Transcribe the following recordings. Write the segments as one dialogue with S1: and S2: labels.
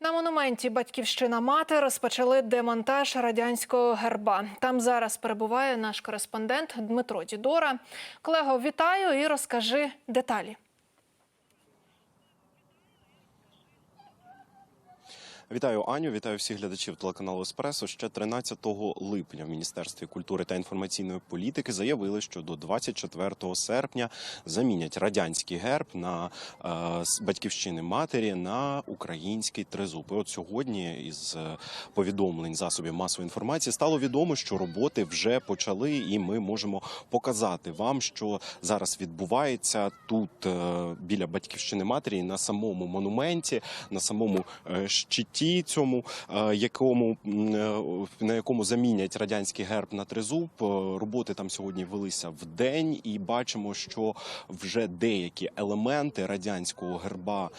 S1: На монументі Батьківщина мати розпочали демонтаж радянського герба. Там зараз перебуває наш кореспондент Дмитро Дідора. Колего, вітаю і розкажи деталі.
S2: Вітаю Аню, вітаю всіх глядачів телеканалу Еспресо. Ще 13 липня в Міністерстві культури та інформаційної політики заявили, що до 24 серпня замінять радянський герб на е, батьківщини матері на український тризуб. І от сьогодні із е, повідомлень засобів масової інформації стало відомо, що роботи вже почали, і ми можемо показати вам, що зараз відбувається тут е, біля батьківщини матері на самому монументі, на самому е, щиті цьому, е, якому е, на якому замінять радянський герб на тризуб. Е, Роботи там сьогодні велися в день, і бачимо, що вже деякі елементи радянського герба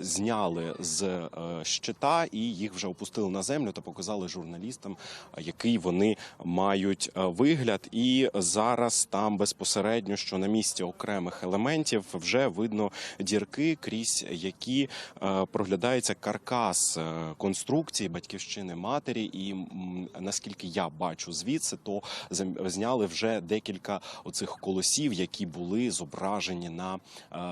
S2: зняли з щита і їх вже опустили на землю та показали журналістам, який вони мають вигляд. І зараз там безпосередньо, що на місці окремих елементів вже видно дірки, крізь які проглядається каркас конструкції батьківщини матері. І наскільки я бачу звідси, то зняли вже декілька оцих колосів, які були зображені на е,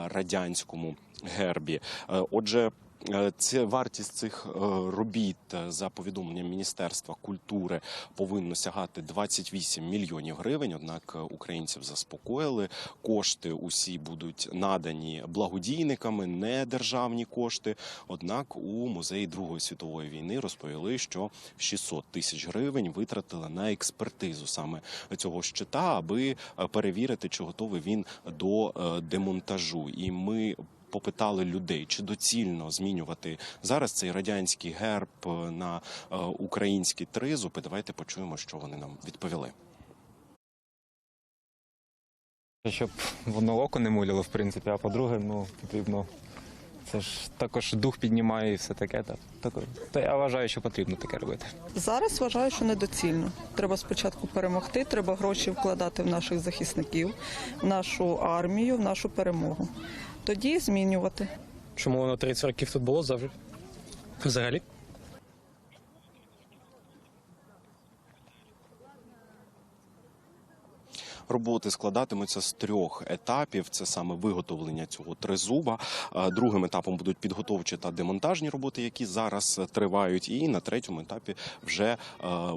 S2: радянському гербі. Е, Отже. Е, Це вартість цих е, робіт е, за повідомленням Міністерства культури повинно сягати 28 мільйонів гривень. Однак українців заспокоїли. Кошти усі будуть надані благодійниками, не державні кошти. Однак у музеї Другої світової війни розповіли, що 600 тисяч гривень витратили на експертизу саме цього щита, аби перевірити, чи готовий він до демонтажу. І ми. Попитали людей, чи доцільно змінювати зараз цей радянський герб е, на українські український тризуб. Давайте почуємо, що вони нам відповіли.
S3: Щоб воно око не муляло, в принципі, а по-друге, ну, потрібно. Це ж також дух піднімає і все таке. Та, так, та я вважаю, що потрібно таке робити.
S4: Зараз вважаю, що недоцільно. Треба спочатку перемогти, треба гроші вкладати в наших захисників, в нашу армію, в нашу перемогу. Тоді змінювати.
S5: Чому воно 30 років тут було завжди? Взагалі?
S2: Роботи складатимуться з трьох етапів. Це саме виготовлення цього тризуба. Е, Другим етапом будуть підготовчі та демонтажні роботи, які зараз тривають. І на третьому етапі вже е,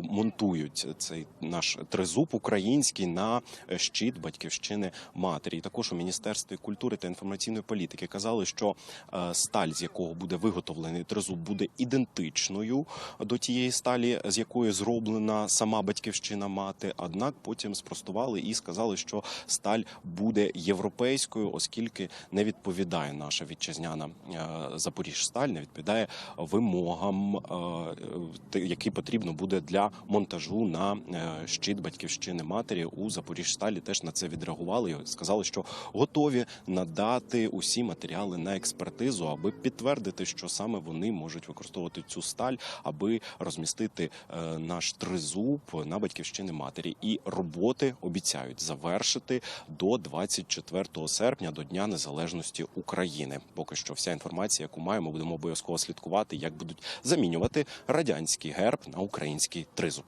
S2: монтують цей наш тризуб український на щит батьківщини матері. І також у міністерстві культури та інформаційної політики казали, що е, сталь, з якого буде виготовлений тризуб, буде ідентичною до тієї сталі, з якої зроблена сама батьківщина мати. Однак потім спростували і сказали, що сталь буде європейською, оскільки не відповідає наша вітчизняна е, Запоріжсталь, не відповідає вимогам, е, які потрібно буде для монтажу на е, щит батьківщини матері у Запоріжсталі. Теж на це відреагували сказали, що готові надати усі матеріали на експертизу, аби підтвердити, що саме вони можуть використовувати цю сталь, аби розмістити е, наш тризуб на батьківщини матері. І роботи обіцяють завершити до 24 серпня, до Дня Незалежності України. Поки що вся інформація, яку маємо, будемо обов'язково слідкувати, як будуть замінювати радянський герб на український тризуб.